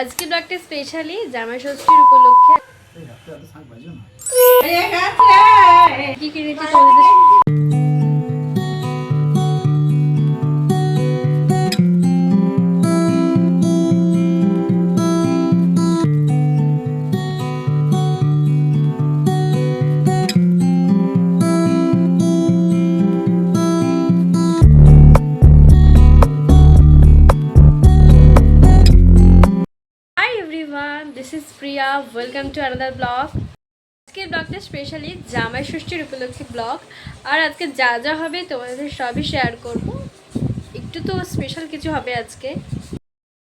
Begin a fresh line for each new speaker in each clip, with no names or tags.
আজকে ব্লগটা স্পেশালি জামাই ষষ্ঠীর উপলক্ষে। কি কিনেছি this is Priya welcome to another blog আজকের ব্লগটা স্পেশালি জামাই ষষ্ঠীর উপলক্ষে ব্লগ আর আজকে যা যা হবে তোমাদের সবই শেয়ার করব। একটু তো স্পেশাল কিছু হবে আজকে।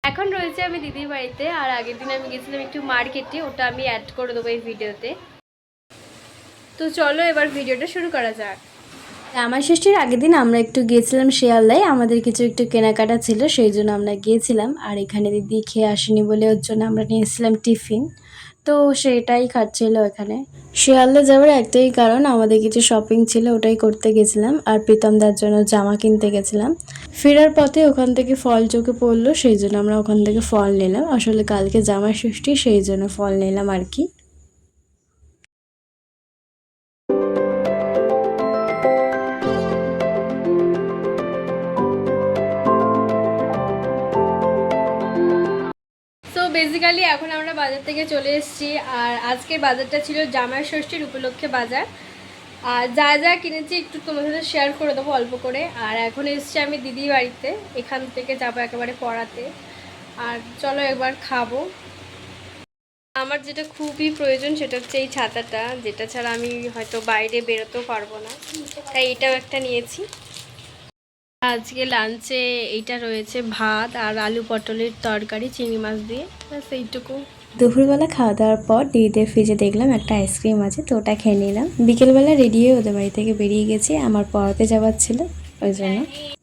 এখন রয়েছে আমি দিদির বাড়িতে, আর আগের দিন আমি গেছিলাম একটু মার্কেটে ওটা আমি অ্যাড করে দেবো এই ভিডিওতে তো চলো এবার ভিডিওটা শুরু করা যাক। আমার ষষ্ঠীর আগের দিন আমরা একটু গিয়েছিলাম শিয়ালদায়। আমাদের কিছু একটু কেনাকাটা ছিল, সেই জন্য আমরা গিয়েছিলাম। আর এখানে দিদি খেয়ে আসেনি বলে ওর জন্য আমরা নিয়েছিলাম টিফিন। তো সেটাই খাচ্ছিল এখানে। শিয়ালদা যাওয়ার একটাই কারণ, আমাদের কিছু শপিং ছিল, ওটাই করতে গেছিলাম। আর প্রীতম প্রীতমদার জন্য জামা কিনতে গেছিলাম। ফেরার পথে ওখান থেকে ফল চোখে পড়ল, সেই জন্য আমরা ওখান থেকে ফল নিলাম। আসলে কালকে জামা ষষ্ঠী, সেই জন্য ফল নিলাম আর কি। বেসিক্যালি এখন আমরা বাজার থেকে চলে এসেছি, আর আজকের বাজারটা ছিল জামাই ষষ্ঠীর উপলক্ষে বাজার। আর যা যা কিনেছি একটু তোমাদের সাথে শেয়ার করে দেবো অল্প করে। আর এখন এসছি আমি দিদি বাড়িতে, এখান থেকে যাব একেবারে পড়াতে। আর চলো একবার খাব। আমার যেটা খুবই প্রয়োজন সেটা হচ্ছে এই ছাতাটা, যেটা ছাড়া আমি হয়তো বাইরে বেরোতেও পারব না। তাই এটাও একটা নিয়েছি। আজকে লাঞ্চে এইটা রয়েছে ভাত আর আলু পটলের তরকারি চিংড়ি মাছ দিয়ে। ব্যাস এইটুকু। দুপুরবেলা খাওয়া দাওয়ার পর দিদিদের ফ্রিজে দেখলাম একটা আইসক্রিম আছে তো ওটা খেয়ে নিলাম। বিকেলবেলা রেডি হয়ে ওদের বাড়ি থেকে বেরিয়ে গেছি আমার পড়াতে যাওয়ার ছিল ওই জন্য।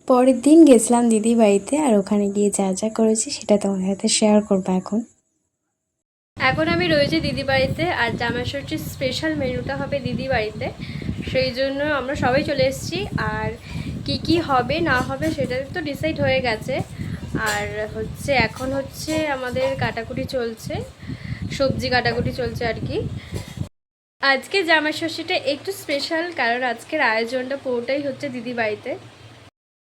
পরের দিন গেছিলাম দিদি বাড়িতে আর ওখানে গিয়ে যা যা করেছি সেটা তোমাদের সাথে শেয়ার করব এখন। এখন আমি রয়েছি দিদি বাড়িতে আর জামা ষষ্ঠীর স্পেশাল মেনুটা হবে দিদি বাড়িতে। সেই জন্য আমরা সবাই চলে এসেছি আর কি কি হবে, না হবে সেটা তো ডিসাইড হয়ে গেছে। আর হচ্ছে, এখন হচ্ছে আমাদের কাটাকুটি চলছে, সবজি কাটাকুটি চলছে আর কি। আজকে জামা ষষ্ঠীটা একটু স্পেশাল কারণ আজকের আয়োজনটা পুরোটাই হচ্ছে দিদি বাড়িতে।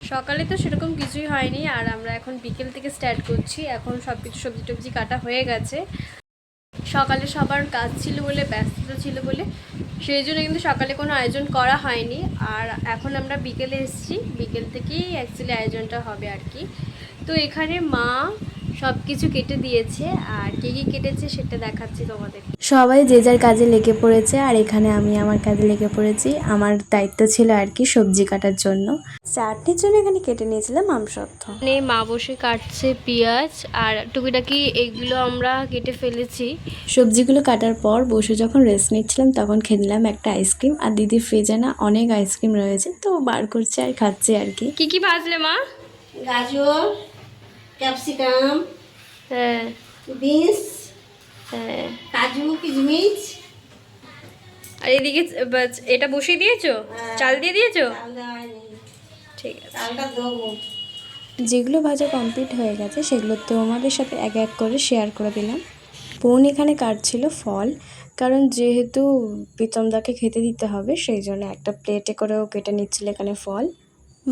সকালে তো সেরকম কিছুই হয়নি, আর আমরা এখন বিকেল থেকে স্টার্ট করছি। এখন সব কিছু সবজি টবজি কাটা হয়ে গেছে। সকালে সবার কাজ ছিল বলে, ব্যস্ততা ছিল বলে সেই জন্য কিন্তু সকালে কোনো আয়োজন করা হয়নি। আর এখন আমরা বিকেলে এসেছি। বিকেল থেকেই অ্যাকচুয়ালি আয়োজনটা হবে আর কি। তো এখানে মা সব কিছু কেটে দিয়েছে আর কে কী কেটেছে সেটা দেখাচ্ছি তোমাদের। সবাই যে যার কাজে লেগে পড়েছে আর এখানে আমি আমার কাজে লেগে পড়েছি আমার দায়িত্ব ছিল আর কি সবজি কাটার জন্য। চাটনির জন্য এখানে কেটে নিয়েছিলাম আমসত্ব মানে মা বসে কাটছে পেঁয়াজ আর টুকিটাকি এগুলো আমরা কেটে ফেলেছি। সবজিগুলো কাটার পর বসে যখন রেস্ট নিচ্ছিলাম তখন খেয়ে নিলাম একটা আইসক্রিম আর দিদি ফ্রিজে না অনেক আইসক্রিম রয়েছে তো বার করছে আর খাচ্ছে আর কি। কি কি ভাজলে মা?
গাজর। ক্যাপসিকাম
হ্যাঁ।
বিনস
হ্যাঁ।
কাজু কিশমিশ।
আর এদিকে এটা বসিয়ে দিয়েছ? চাল দিয়ে দিয়েছ? ঠিক আছে।
চালটা দেবো
যেগুলো ভাজা কমপ্লিট হয়ে গেছে সেগুলো তোমাদের সাথে এক এক করে শেয়ার করে দিলাম। বোন এখানে কাটছিল ফল কারণ যেহেতু প্রীতমদাকে খেতে দিতে হবে সেই জন্য একটা প্লেটে করেও কেটে নিচ্ছিল এখানে ফল।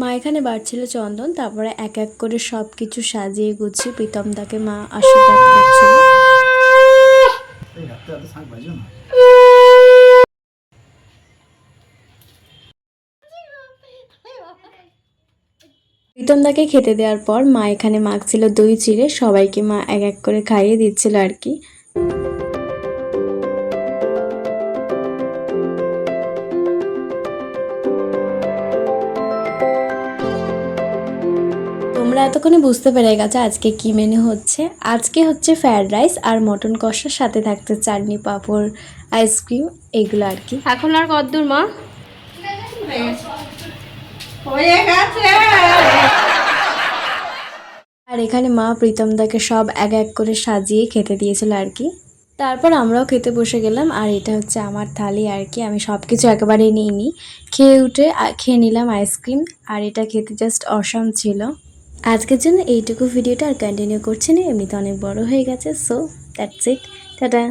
মা এখানে বাড়ছিল চন্দন, তারপরে এক এক করে সব কিছু সাজিয়ে গুছিয়ে প্রীতমদাকে মা আশীর্বাদ করছিল।
না
প্রীতমদাকে খেতে দেওয়ার পর মা এখানে মাখছিল দই চিড়ে, সবাইকে মা এক এক করে খাইয়ে দিচ্ছিল আর কি। তোমরা এতক্ষণে বুঝতে পেরে গেছো আজকে কি মেনু হচ্ছে। আজকে হচ্ছে ফ্রায়েড রাইস আর মটন কষার সাথে থাকতে চাটনি পাঁপড় আইসক্রিম এগুলো আর কি।
এখন আর কদ্দূর মা?
হয়ে গেছে।
আর এখানে মা প্রীতমদাকে সব এক এক করে সাজিয়ে খেতে দিয়েছিল আর কি। তারপর আমরাও খেতে বসে গেলাম আর এটা হচ্ছে আমার থালি আর কি। আমি সব কিছু একেবারেই নিইনি। খেয়ে উঠে খেয়ে নিলাম আইসক্রিম আর এটা খেতে জাস্ট অসম ছিল। আজকের জন্য এইটুকু ভিডিওটা আর কন্টিনিউ করছি না, এমনিতে অনেক বড় হয়ে গেছে সো দ্যাটস ইট টাটা